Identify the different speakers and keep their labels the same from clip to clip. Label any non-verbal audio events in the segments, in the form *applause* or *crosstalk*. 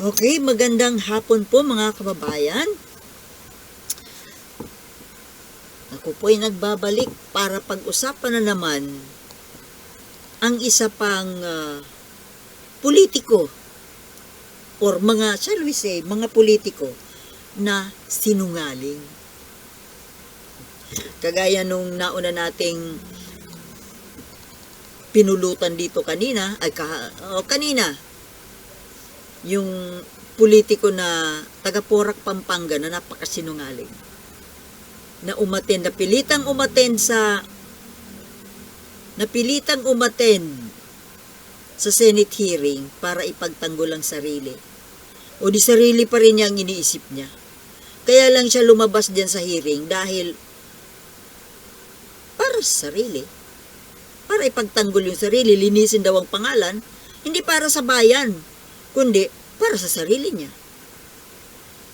Speaker 1: Okay, magandang hapon po mga kababayan. Ako po ay nagbabalik para pag-usapan na naman ang isa pang ah, politiko or mga, shall we say, mga politiko na sinungaling. Kagaya nung nauna nating pinulutan dito kanina, ay ka, oh, kanina, yung politiko na taga Porac, Pampanga na napakasinungaling. Na umaten, napilitang umaten sa napilitang umaten sa Senate hearing para ipagtanggol ang sarili. O di sarili pa rin niya ang iniisip niya. Kaya lang siya lumabas diyan sa hearing dahil para sa sarili. Para ipagtanggol yung sarili, linisin daw ang pangalan, hindi para sa bayan, kundi para sa sarili niya.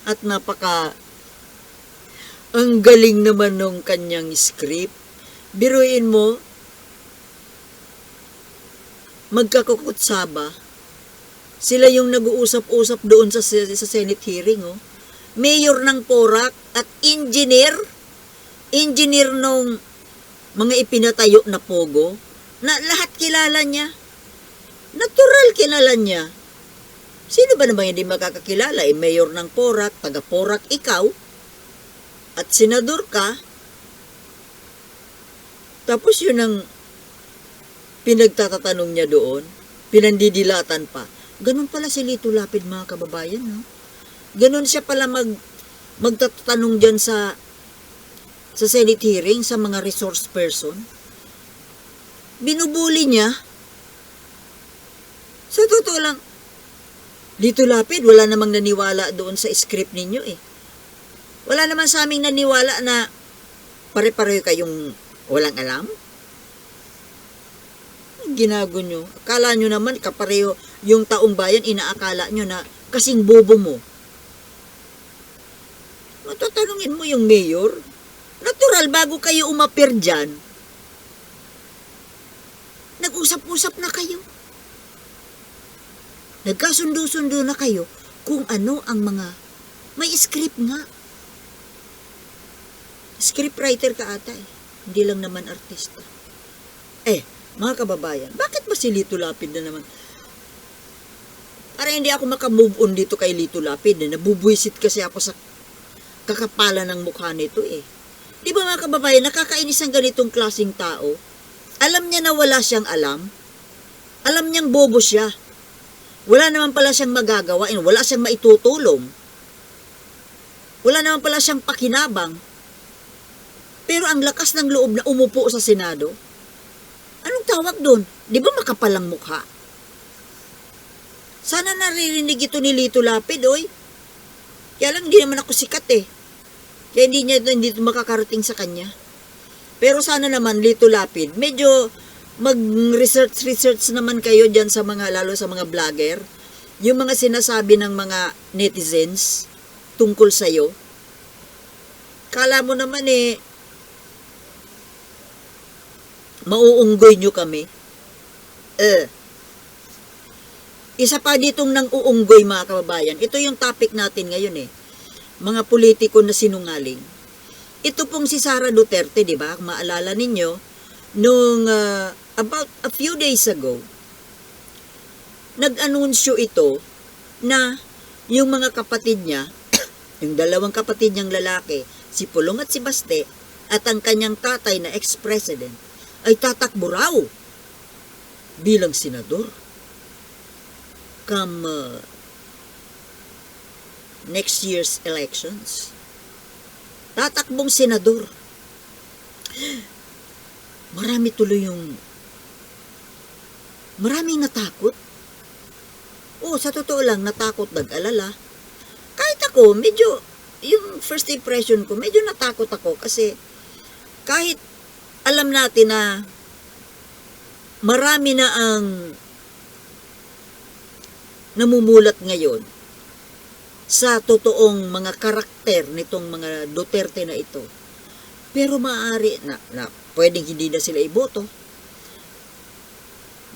Speaker 1: At napaka ang galing naman nung kanyang script. Biruin mo, magkakukutsaba, sila yung nag-uusap-usap doon sa, sa Senate hearing, oh. Mayor ng Porac at engineer, engineer nung mga ipinatayo na pogo, na lahat kilala niya. Natural kilala niya. Sino ba naman hindi makakakilala? Eh, mayor ng Porac, taga Porac ikaw, at senador ka. Tapos yun ang pinagtatatanong niya doon, pinandidilatan pa. Ganun pala si Lito Lapid mga kababayan, no? Ganun siya pala mag, magtatanong dyan sa sa Senate hearing sa mga resource person. Binubuli niya. Sa totoo lang, Lito Lapid, wala namang naniwala doon sa script ninyo eh. Wala naman sa aming naniwala na pare-pareho kayong walang alam. Ginago nyo. Akala nyo naman kapareho yung taong bayan, inaakala nyo na kasing bobo mo. Matatanungin mo yung mayor. Natural, bago kayo umapir dyan, nag-usap-usap na kayo. Nagkasundo-sundo na kayo kung ano ang mga may script nga. Scriptwriter ka ata eh. Hindi lang naman artista. Eh, mga kababayan, bakit ba si Lito Lapid na naman? Para hindi ako makamove on dito kay Lito Lapid. Eh. Nabubwisit kasi ako sa kakapalan ng mukha nito eh. Di ba mga kababayan, nakakainis ang ganitong klasing tao? Alam niya na wala siyang alam. Alam niyang bobo siya. Wala naman pala siyang magagawa, and wala siyang maitutulong. Wala naman pala siyang pakinabang. Pero ang lakas ng loob na umupo sa Senado, anong tawag doon? Di ba makapalang mukha? Sana naririnig ito ni Lito Lapid, oy. Kaya lang hindi naman ako sikat eh. Kaya hindi niya hindi makakarating sa kanya. Pero sana naman Lito Lapid, medyo mag-research research naman kayo diyan sa mga lalo sa mga vlogger, yung mga sinasabi ng mga netizens tungkol sa iyo. Kala mo naman eh mauunggoy nyo kami. Eh. Isa pa ditong nang uunggoy mga kababayan. Ito yung topic natin ngayon eh. Mga politiko na sinungaling. Ito pong si Sara Duterte, di ba? Maalala ninyo, nung uh, about a few days ago, nag-anunsyo ito na yung mga kapatid niya, *coughs* yung dalawang kapatid niyang lalaki, si Pulong at si Baste, at ang kanyang tatay na ex-president, ay tatakbo raw bilang senador. Come uh, next year's elections. Tatakbong senador. *gasps* Marami tuloy yung maraming natakot. Oh, sa totoo lang, natakot, nag-alala. Kahit ako, medyo, yung first impression ko, medyo natakot ako kasi kahit alam natin na marami na ang namumulat ngayon sa totoong mga karakter nitong mga Duterte na ito. Pero maaari na, na pwedeng hindi na sila iboto.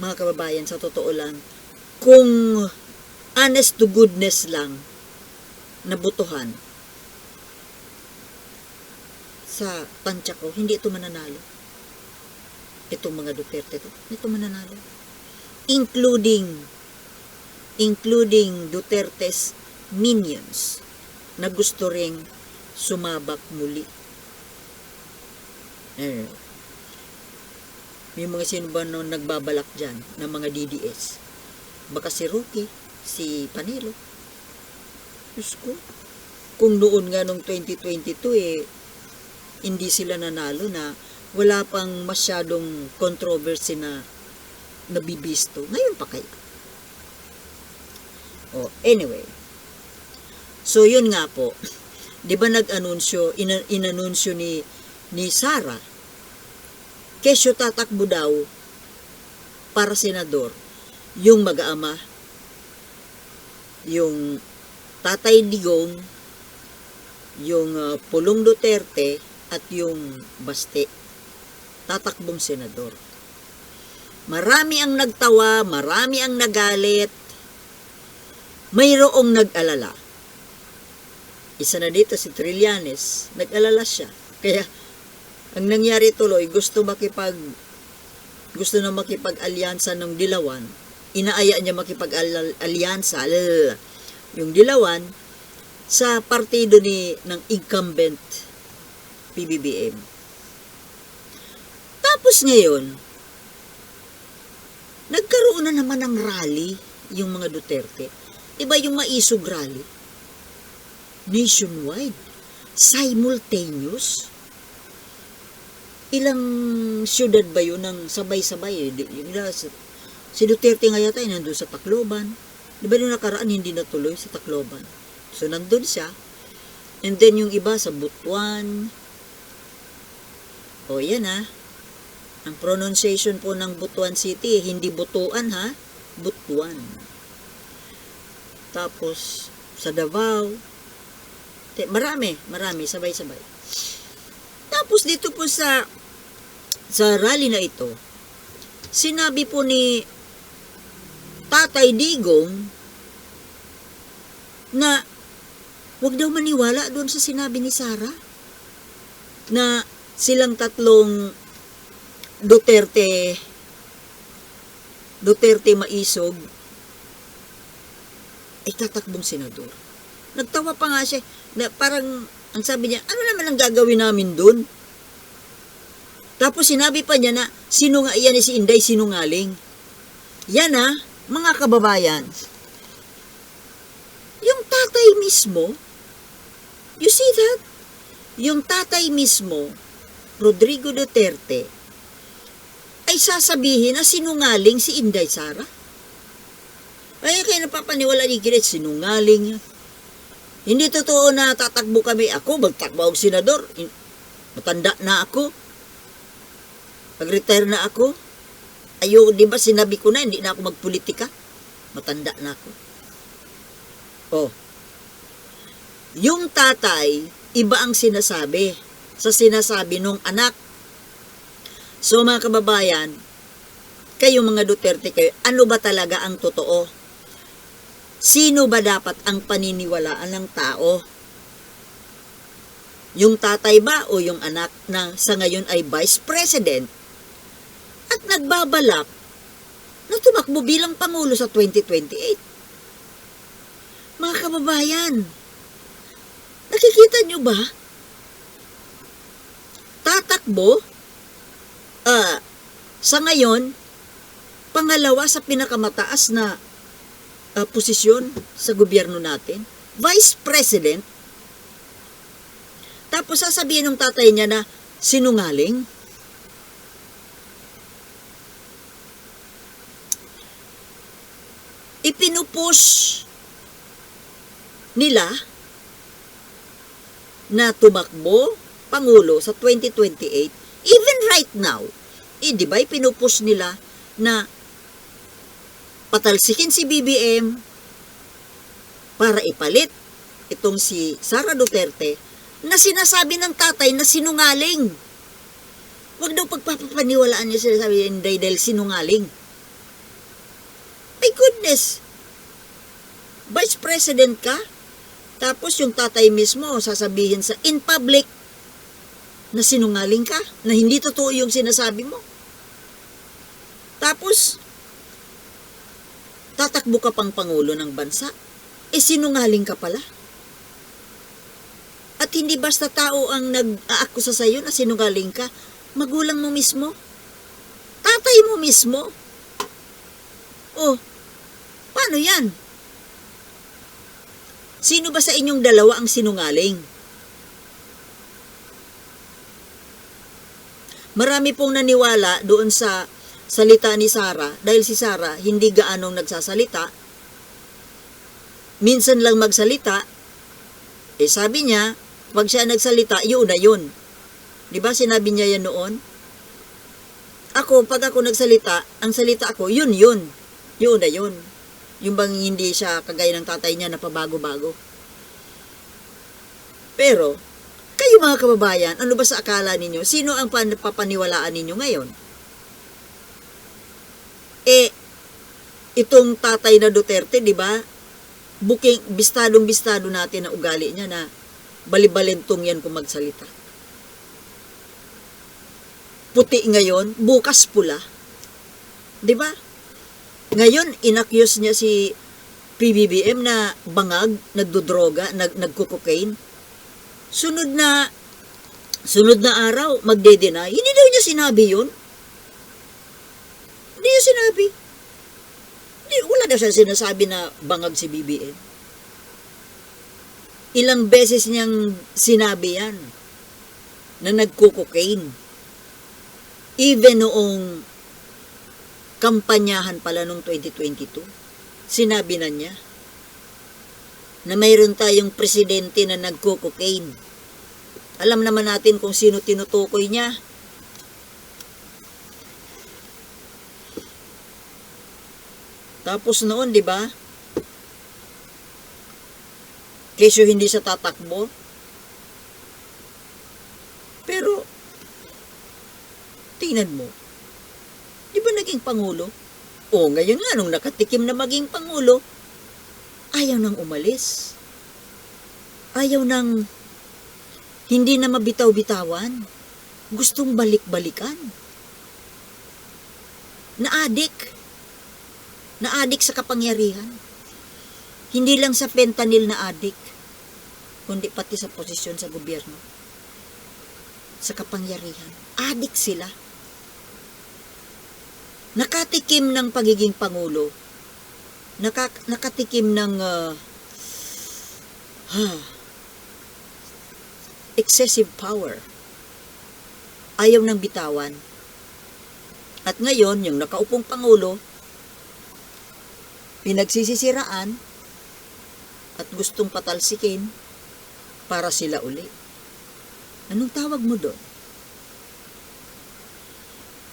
Speaker 1: Mga kababayan, sa totoo lang, kung honest to goodness lang na botohan sa tansya ko, hindi ito mananalo. Itong mga Duterte to, hindi ito mananalo. Including, including Duterte's minions na gusto ring sumabak muli. Eh, may mga sino ba nung nagbabalak dyan ng mga DDS? Baka si Rocky, si Panelo. Diyos ko. Kung noon nga nung 2022 eh, hindi sila nanalo na wala pang masyadong controversy na nabibisto. Ngayon pa kaya? Oh, anyway. So, yun nga po. Di ba nag-anunsyo, ina- inanunsyo ni, ni Sara, kesyo tatakbo daw para senador yung mag-aama, yung Tatay Digong, yung uh, Pulong Duterte, at yung Baste. Tatakbong senador. Marami ang nagtawa, marami ang nagalit, mayroong nag-alala. Isa na dito si Trillanes, nag-alala siya. Kaya, ang nangyari tuloy, gusto makipag gusto na makipag-alyansa ng Dilawan, inaaya niya makipag-alyansa, yung Dilawan, sa partido ni ng incumbent PBBM. Tapos ngayon, nagkaroon na naman ng rally yung mga Duterte. Iba yung maisog rally. Nationwide. Simultaneous. Ilang syudad ba yun ng sabay-sabay? eh? Yung si- Duterte nga yata nandun sa Tacloban. Di ba nung nakaraan hindi natuloy sa Tacloban? So nandun siya. And then yung iba sa Butuan. O yan ha. Ang pronunciation po ng Butuan City, eh, hindi Butuan ha. Butuan. Tapos sa Davao. Marami, marami, sabay-sabay. Tapos dito po sa sa rally na ito, sinabi po ni Tatay Digong na wag daw maniwala doon sa sinabi ni Sara na silang tatlong Duterte Duterte maisog ay tatakbong senador. Nagtawa pa nga siya na parang ang sabi niya, ano naman ang gagawin namin doon? Tapos sinabi pa niya na, sino nga yan si Inday sinungaling. Yan ha, mga kababayan. Yung tatay mismo, you see that? Yung tatay mismo, Rodrigo Duterte, ay sasabihin na sinungaling si Inday Sara. Ay, kaya napapaniwala ni Kiret, sinungaling yan. Hindi totoo na tatakbo kami. Ako, magtakbo ako senador. Matanda na ako. Pag-retire na ako. Ayo, di ba sinabi ko na, hindi na ako magpolitika. Matanda na ako. Oh. Yung tatay, iba ang sinasabi sa sinasabi nung anak. So mga kababayan, kayo mga Duterte kayo, ano ba talaga ang totoo? Sino ba dapat ang paniniwalaan ng tao? Yung tatay ba o yung anak na sa ngayon ay vice president at nagbabalak na tumakbo bilang pangulo sa 2028? Mga kababayan, nakikita nyo ba? Tatakbo ah, sa ngayon, pangalawa sa pinakamataas na uh, posisyon sa gobyerno natin, Vice President, tapos sasabihin ng tatay niya na sinungaling. Ipinupush nila na tumakbo Pangulo sa 2028, even right now, eh, di ba, ipinupush nila na patalsikin si BBM para ipalit itong si Sara Duterte na sinasabi ng tatay na sinungaling. Huwag daw pagpapaniwalaan niya sinasabi hindi dahil sinungaling. My goodness! Vice President ka, tapos yung tatay mismo sasabihin sa in public na sinungaling ka, na hindi totoo yung sinasabi mo. Tapos, tatakbo ka pang pangulo ng bansa. Eh, sinungaling ka pala. At hindi basta tao ang nag-aakusa sa'yo na sinungaling ka, magulang mo mismo. Tatay mo mismo. Oh, paano yan? Sino ba sa inyong dalawa ang sinungaling? Marami pong naniwala doon sa salita ni Sara dahil si Sara hindi gaanong nagsasalita. Minsan lang magsalita. Eh sabi niya, pag siya nagsalita, yun na yun. Di ba sinabi niya yan noon? Ako, pag ako nagsalita, ang salita ako, yun yun. Yun na yun. Yung bang hindi siya kagaya ng tatay niya na pabago-bago. Pero, kayo mga kababayan, ano ba sa akala ninyo? Sino ang pan- papaniwalaan ninyo ngayon? Eh, itong tatay na Duterte, di ba? Booking, bistadong-bistado natin na ugali niya na balibalentong yan kung magsalita. Puti ngayon, bukas pula. Di ba? Ngayon, inakyos niya si PBBM na bangag, nagdodroga, nag, nagkukokain. Sunod na, sunod na araw, magde-deny. Hindi daw niya sinabi yun. Hindi niya sinabi. Hindi, wala daw siya sinasabi na bangag si BBM. Ilang beses niyang sinabi yan na nagkukokain. Even noong kampanyahan pala noong 2022, sinabi na niya na mayroon tayong presidente na nagko-cocaine. Alam naman natin kung sino tinutukoy niya. Tapos noon, di ba? Kesyo hindi siya tatakbo. Pero, tingnan mo, di ba naging pangulo? O, ngayon nga, nung nakatikim na maging pangulo, ayaw nang umalis. Ayaw nang hindi na mabitaw-bitawan. Gustong balik-balikan. Naadik. Naadik sa kapangyarihan. Hindi lang sa fentanyl na adik, kundi pati sa posisyon sa gobyerno. Sa kapangyarihan. Adik sila. Nakatikim ng pagiging pangulo naka, nakatikim ng uh, ha, excessive power. Ayaw ng bitawan. At ngayon, yung nakaupong Pangulo, pinagsisisiraan at gustong patalsikin para sila uli. Anong tawag mo doon?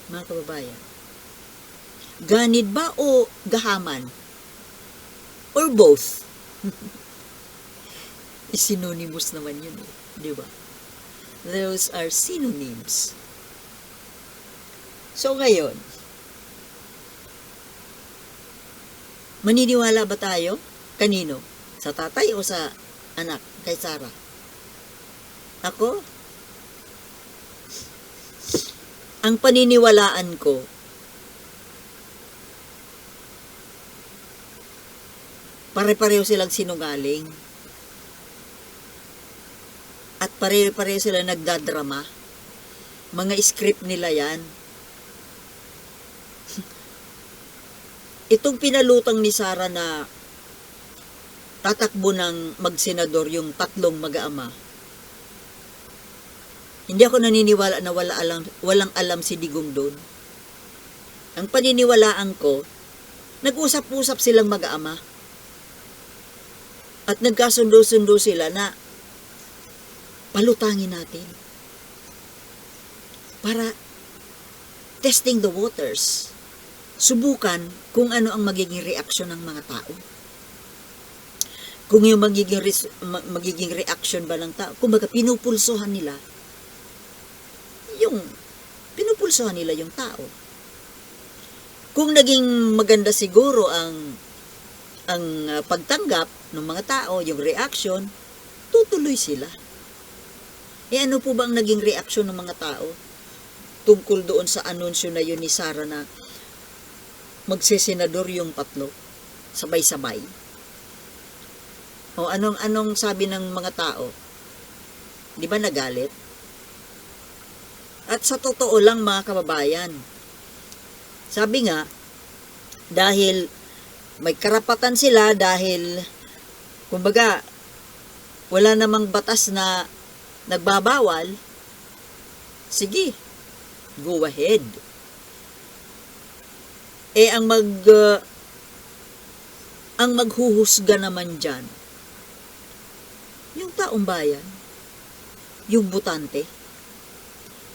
Speaker 1: Mga kababayan, ganid ba o gahaman? or both. *laughs* Synonymous naman yun eh. Di ba? Those are synonyms. So ngayon, maniniwala ba tayo? Kanino? Sa tatay o sa anak? Kay Sarah? Ako? Ang paniniwalaan ko pare-pareho silang sinungaling. At pare-pareho sila nagdadrama. Mga script nila yan. *laughs* Itong pinalutang ni Sara na tatakbo ng magsenador yung tatlong mag-aama. Hindi ako naniniwala na wala alam, walang alam si Digong doon. Ang paniniwalaan ko, nag-usap-usap silang mag-aama at nagkasundo-sundo sila na palutangin natin para testing the waters. Subukan kung ano ang magiging reaksyon ng mga tao. Kung yung magiging, ma- magiging reaction ba ng tao, kumbaga pinupulsohan nila yung pinupulsohan nila yung tao. Kung naging maganda siguro ang ang uh, pagtanggap ng mga tao, yung reaction, tutuloy sila. Eh ano po ba ang naging reaksyon ng mga tao tungkol doon sa anunsyo na yun ni Sara na magsesenador yung tatlo sabay-sabay? O anong anong sabi ng mga tao? 'Di ba nagalit? At sa totoo lang mga kababayan, sabi nga, dahil may karapatan sila dahil kumbaga wala namang batas na nagbabawal, sige, go ahead. Eh ang mag uh, ang maghuhusga naman diyan yung taong bayan, yung butante.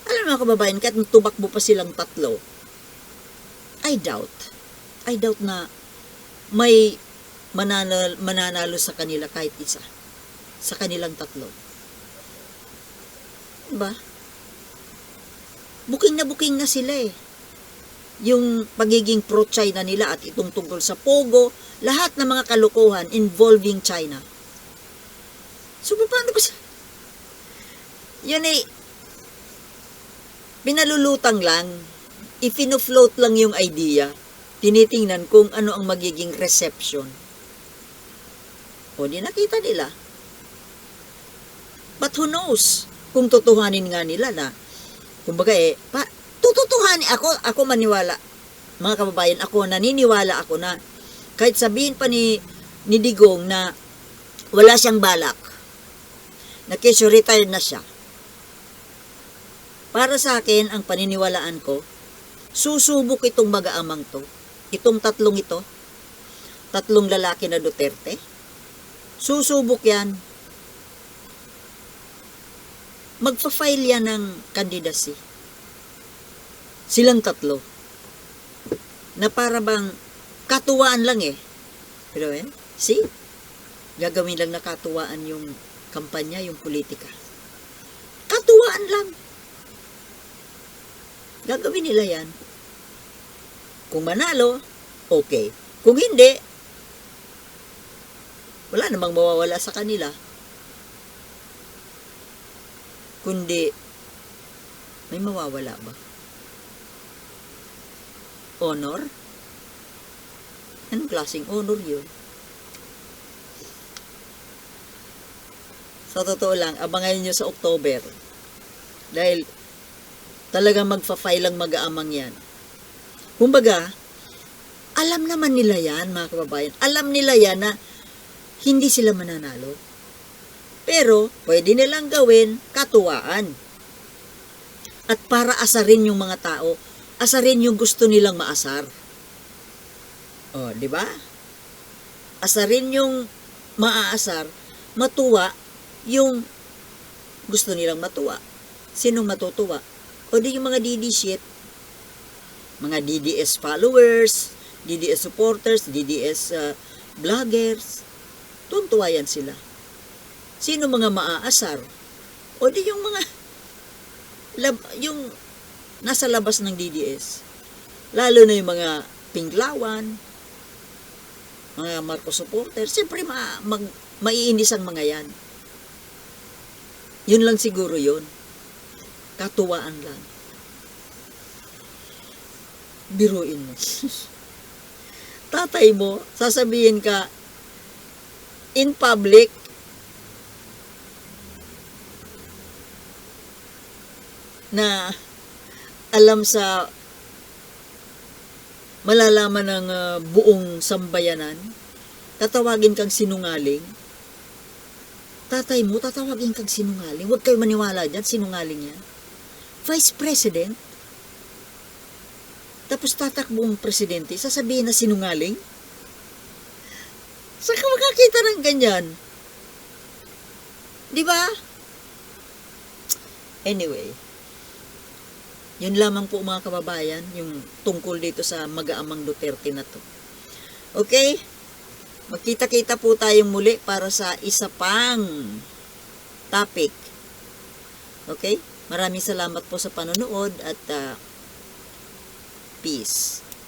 Speaker 1: Alam mga kababayan, kahit tumakbo pa silang tatlo, I doubt, I doubt na may mananalo, mananalo sa kanila kahit isa. Sa kanilang tatlo. Diba? Buking na buking na sila eh. Yung pagiging pro-China nila at itong tungkol sa Pogo, lahat ng mga kalokohan involving China. So, paano ba sa... Yun eh, pinalulutang lang, ifinofloat lang yung idea, tinitingnan kung ano ang magiging reception. O di nakita nila. But who knows kung tutuhanin nga nila na, kumbaga eh, pa, tututuhanin ako, ako maniwala. Mga kababayan, ako naniniwala ako na kahit sabihin pa ni, ni Digong na wala siyang balak, na kesyo retired na siya. Para sa akin, ang paniniwalaan ko, susubok itong mag-aamang to. Itong tatlong ito, tatlong lalaki na Duterte, susubok yan. Magpa-file yan ng candidacy. Silang tatlo. Na para bang katuwaan lang eh. Pero eh, see? Gagawin lang na katuwaan yung kampanya, yung politika. Katuwaan lang. Gagawin nila yan. Kung manalo, okay. Kung hindi, wala namang mawawala sa kanila. Kundi, may mawawala ba? Honor? Anong klaseng honor yun? Sa totoo lang, abangan nyo sa October. Dahil talagang magfa-file ang mag-aamang yan. Kumbaga, alam naman nila yan, mga kababayan. Alam nila yan na hindi sila mananalo. Pero, pwede nilang gawin katuwaan. At para asarin yung mga tao, asarin yung gusto nilang maasar. O, di ba? Asarin yung maaasar, matuwa yung gusto nilang matuwa. Sinong matutuwa? O di yung mga DD shit, mga DDS followers, DDS supporters, DDS uh, vloggers, tuntua yan sila. Sino mga maaasar? O di yung mga lab, yung nasa labas ng DDS. Lalo na yung mga pinglawan, mga Marcos supporters, siyempre ma, mag, maiinis ang mga yan. Yun lang siguro yun. Katuwaan lang. Biruin mo. *laughs* Tatay mo, sasabihin ka, in public, na alam sa malalaman ng uh, buong sambayanan, tatawagin kang sinungaling, tatay mo, tatawagin kang sinungaling. Huwag kayo maniwala dyan, sinungaling yan. Vice President, tapos tatakbong presidente, sasabihin na sinungaling? Saan ka makakita ng ganyan? Di ba? Anyway, yun lamang po mga kababayan, yung tungkol dito sa mag-aamang Duterte na to. Okay? Magkita-kita po tayong muli para sa isa pang topic. Okay? Maraming salamat po sa panonood at uh, peace.